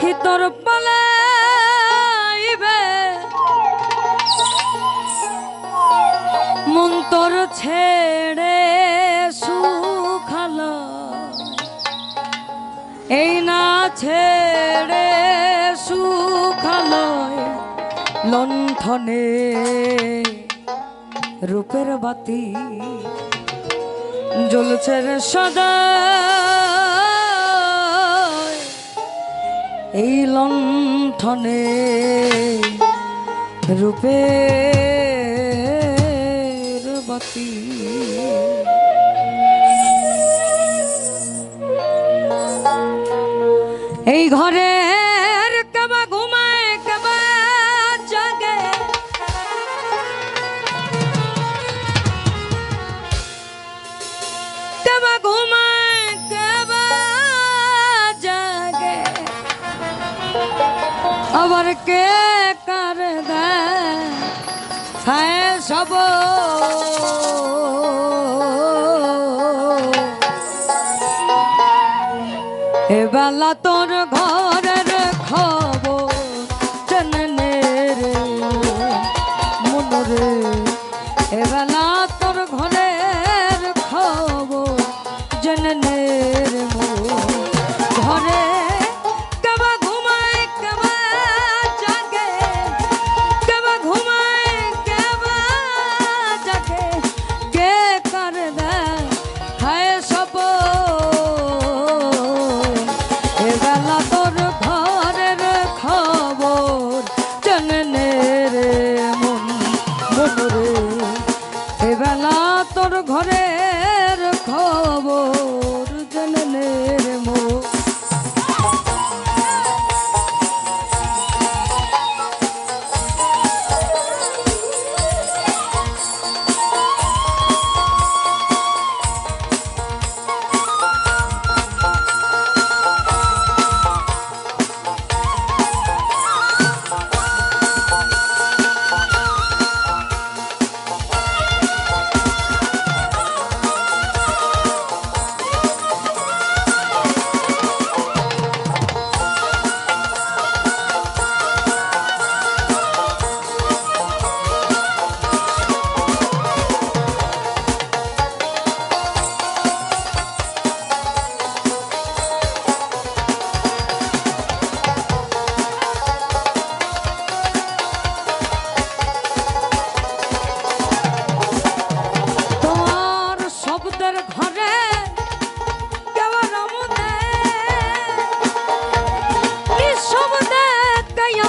পাখি তোর পালাইবে। মন তোর ছেড়ে সুখালো এই না ছেড়ে সুখালো লণ্ঠনে রূপের বাতি জ্বলছে সদা এই লণ্ঠনে রূপে এই ঘরের আবার কে কার দেয় সব এবেলা তোর ঘরের খবর জেনে রে মনরে এবেলা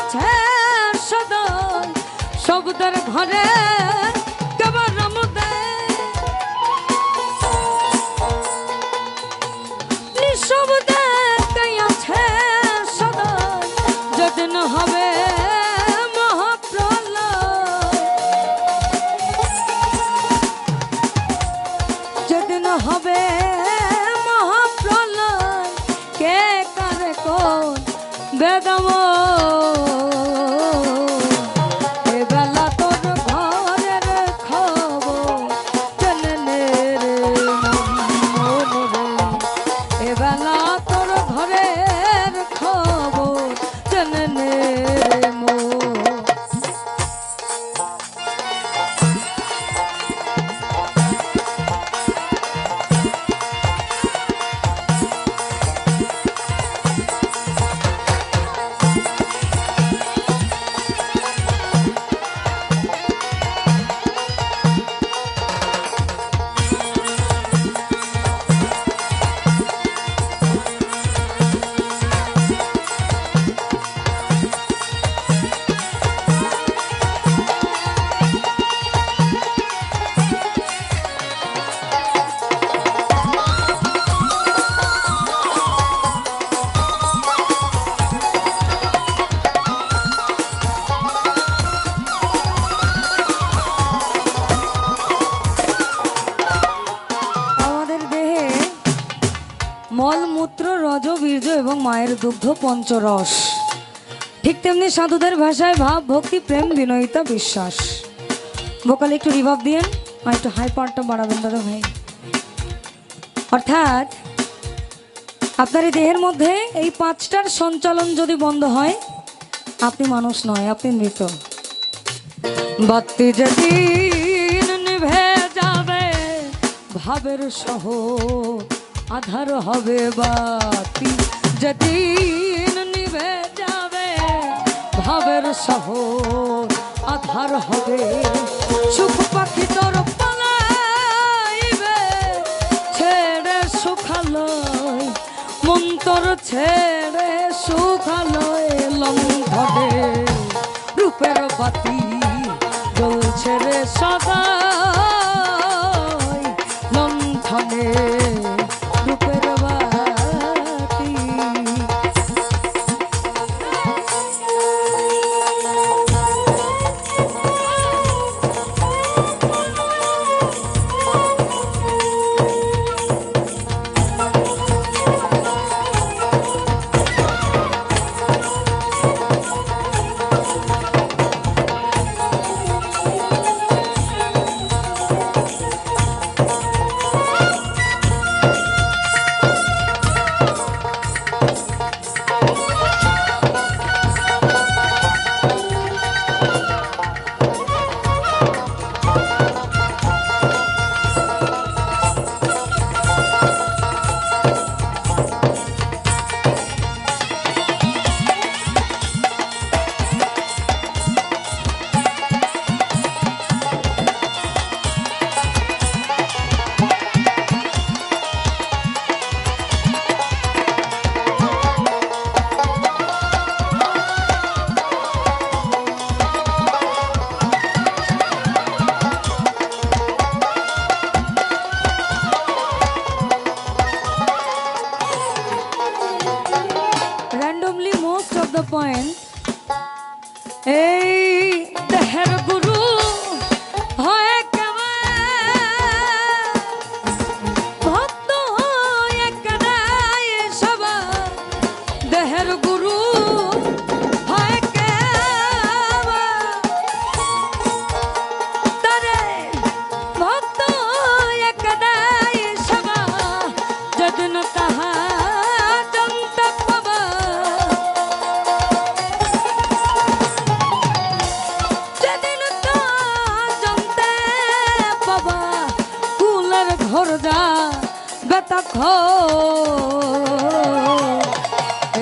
আছে সদয় শব্দের ঘরে হবে মহাপ্রলয় কে কারে কোন বেদম মলমূত্র রজ, বীর্য এবং মায়ের দুগ্ধ পঞ্চরস। ঠিক তেমনি সাধুদের ভাষায় ভাব, ভক্তি, প্রেম, বিনয়িতা, বিশ্বাস। ভোকালে একটু রিভাব দিয়েন, আর একটু হাই পাওয়ারটা বাড়াবেন দাদা ভাই। অর্থাৎ, আপনার এই দেহের মধ্যে এই পাঁচটার সঞ্চালন যদি বন্ধ হয়, আপনি মানুষ নয়, আপনি মৃত। বাতি যাবে, ভাবের সহ আধার হবে বাতি, যেদিন নিভে যাবে ভাবের সহ আধার হবে। সুখ পাখি তোর পালাইবে, ছেড়ে সুখালয় মন্তর ছেড়ে সুখালয় লম্ঘনে রূপের বাতি জ্বলছে রে সদা। The point. এই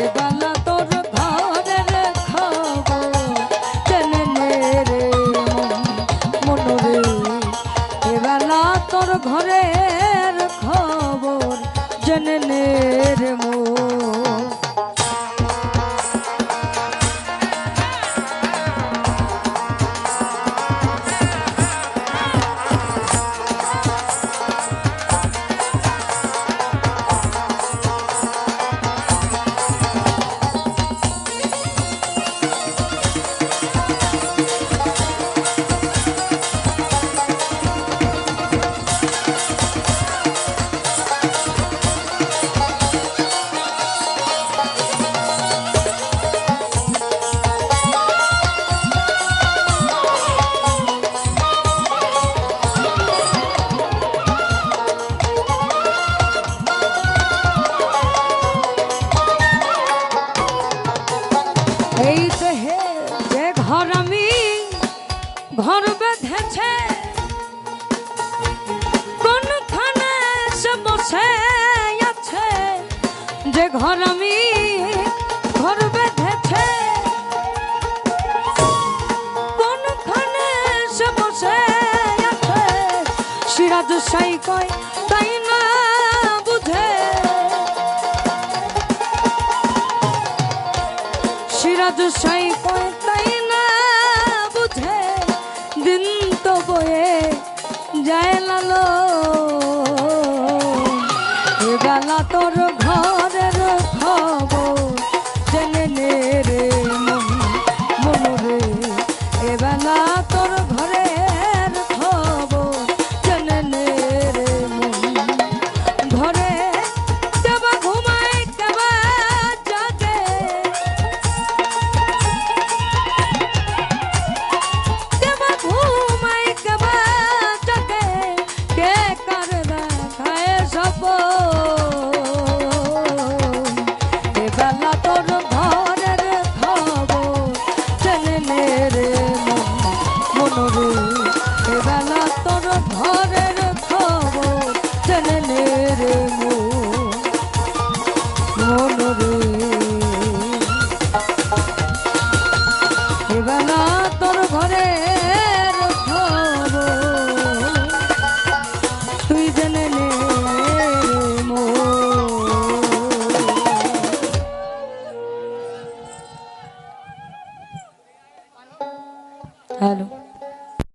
এবেলা তোর ঘরের খবর। জেনে নে রে মনরে এবেলা তোর ঘরের খবর। জেনে রে মন। যে ঘর আমি ঘর বেঁধেছে, কোনখানে সে বসে আছে? সিরাজ সাই কয়, তাই না বুঝে? সিরাজ সাই কয়, তাই না বুঝে? দিন তো বয়ে যায়